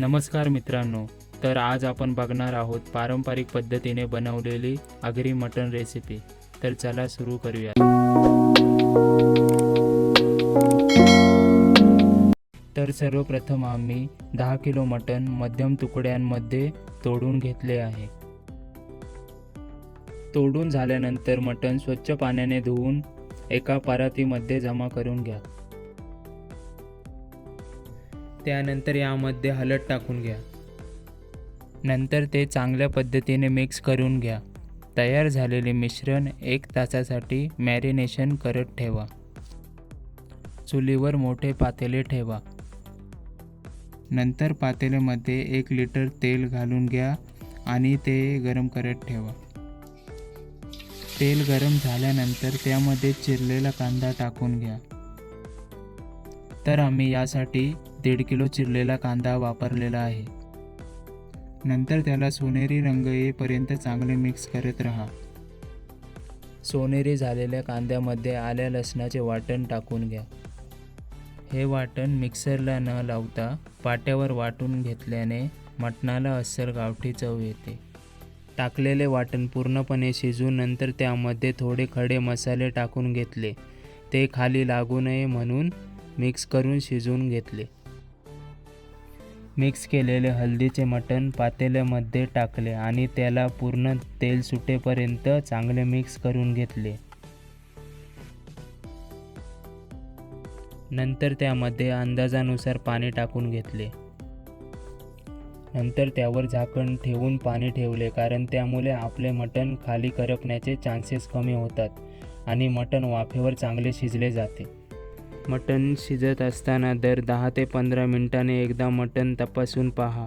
नमस्कार मित्रांनो तर आज आपण बघणार आहोत पारंपरिक पद्धतीने बनवलेली आगरी मटण रेसिपी. तर चला सुरू करूया. तर सर्वप्रथम आम्ही दहा किलो मटण मध्यम तुकड्यांमध्ये तोडून घेतले आहे. तोडून झाल्यानंतर मटण स्वच्छ पाण्याने धुवून एका परातीमध्ये जमा करून घ्या. त्यानंतर यामध्ये हळद टाकून घ्या. नंतर ते चांगल्या पद्धतीने मिक्स करून घ्या. तयार झालेले मिश्रण एक तासासाठी मॅरिनेशन करत ठेवा. चुलीवर मोठे पातेले ठेवा. नंतर पातेल्यामध्ये एक लिटर तेल घालून घ्या आणि ते गरम करत ठेवा. तेल गरम झाल्यानंतर त्यामध्ये चिरलेला कांदा टाकून घ्या. तर आम्ही यासाठी दीड किलो चिरलेला कांदा वापरलेला आहे. नंतर त्याला सोनेरी रंग येईपर्यंत चांगले मिक्स करत राहा. सोनेरी झालेल्या कांद्यामध्ये आल्या लसणाचे वाटण टाकून घ्या. हे वाटण मिक्सरला न लावता पाट्यावर वाटून घेतल्याने मटणाला अस्सल गावठी चव येते. टाकलेले वाटण पूर्णपणे शिजून नंतर त्यामध्ये थोडे खडे मसाले टाकून घेतले. ते खाली लागू नये म्हणून मिक्स करून शिजवून घेतले. मिक्स केलेले हळदीचे मटण पातेल्यामध्ये टाकले आणि त्याला पूर्ण तेल सुटेपर्यंत चांगले मिक्स करून घेतले. नंतर त्यामध्ये अंदाजानुसार पाणी टाकून घेतले. नंतर त्यावर झाकण ठेवून पाणी ठेवले कारण त्यामुळे आपले मटण खाली करपण्याचे चान्सेस कमी होतात आणि मटण वाफेवर चांगले शिजले जाते. मटण शिजत असताना दर दहा ते पंधरा मिनिटांनी एकदा मटण तपासून पहा.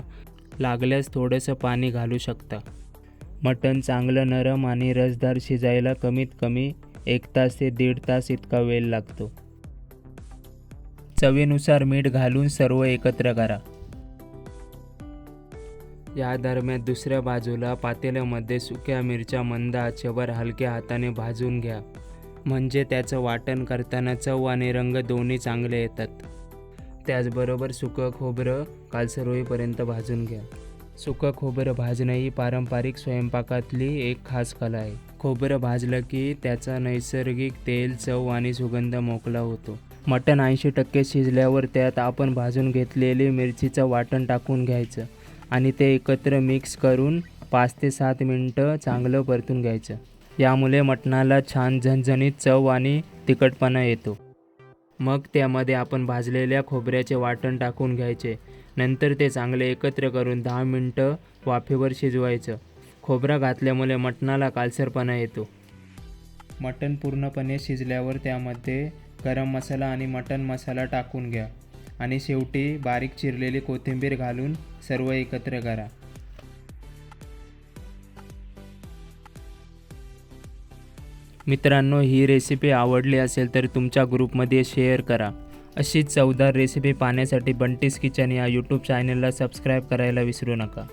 लागल्यास थोडंसं पाणी घालू शकता. मटण चांगलं नरम आणि रसदार शिजायला कमीत कमी एक तास ते दीड तास इतका वेळ लागतो. चवीनुसार मीठ घालून सर्व एकत्र करा. या दरम्यान दुसऱ्या बाजूला पातेल्यामध्ये सुक्या मिरच्या मंद आचेवर हलक्या हाताने भाजून घ्या. म्हणजे त्याचं वाटण करताना चव आणि रंग दोन्ही चांगले येतात. त्याचबरोबर सुकं खोबरं कालसर होईपर्यंत भाजून घ्या. सुकं खोबरं भाजणं ही पारंपरिक स्वयंपाकातली एक खास कला आहे. खोबरं भाजलं की त्याचा नैसर्गिक तेल चव आणि सुगंध मोकळा होतो. मटण ऐंशी टक्के शिजल्यावर त्यात आपण भाजून घेतलेली मिरचीचं वाटण टाकून घ्यायचं आणि ते एकत्र मिक्स करून पाच ते सात मिनटं चांगलं परतून घ्यायचं. यामुळे मटणाला छान झणझणीत चव आणि तिखटपणा येतो. मग त्यामध्ये आपण भाजलेल्या खोबऱ्याचे वाटण टाकून घ्यायचे. नंतर ते चांगले एकत्र करून दहा मिनटं वाफेवर शिजवायचं. खोबरा घातल्यामुळे मटणाला कालसरपणा येतो. मटण पूर्णपणे शिजल्यावर त्यामध्ये गरम मसाला आणि मटण मसाला टाकून घ्या. आणि शेवटी बारीक चिरलेली कोथिंबीर घालून सर्व एकत्र करा. मित्रांनो ही रेसिपी आवडली असेल तर तुमच्या ग्रुपमध्ये शेअर करा. अशीच चवदार रेसिपी पाहण्यासाठी बंटीस किचन या यूट्यूब चॅनलला सबस्क्राईब करायला विसरू नका.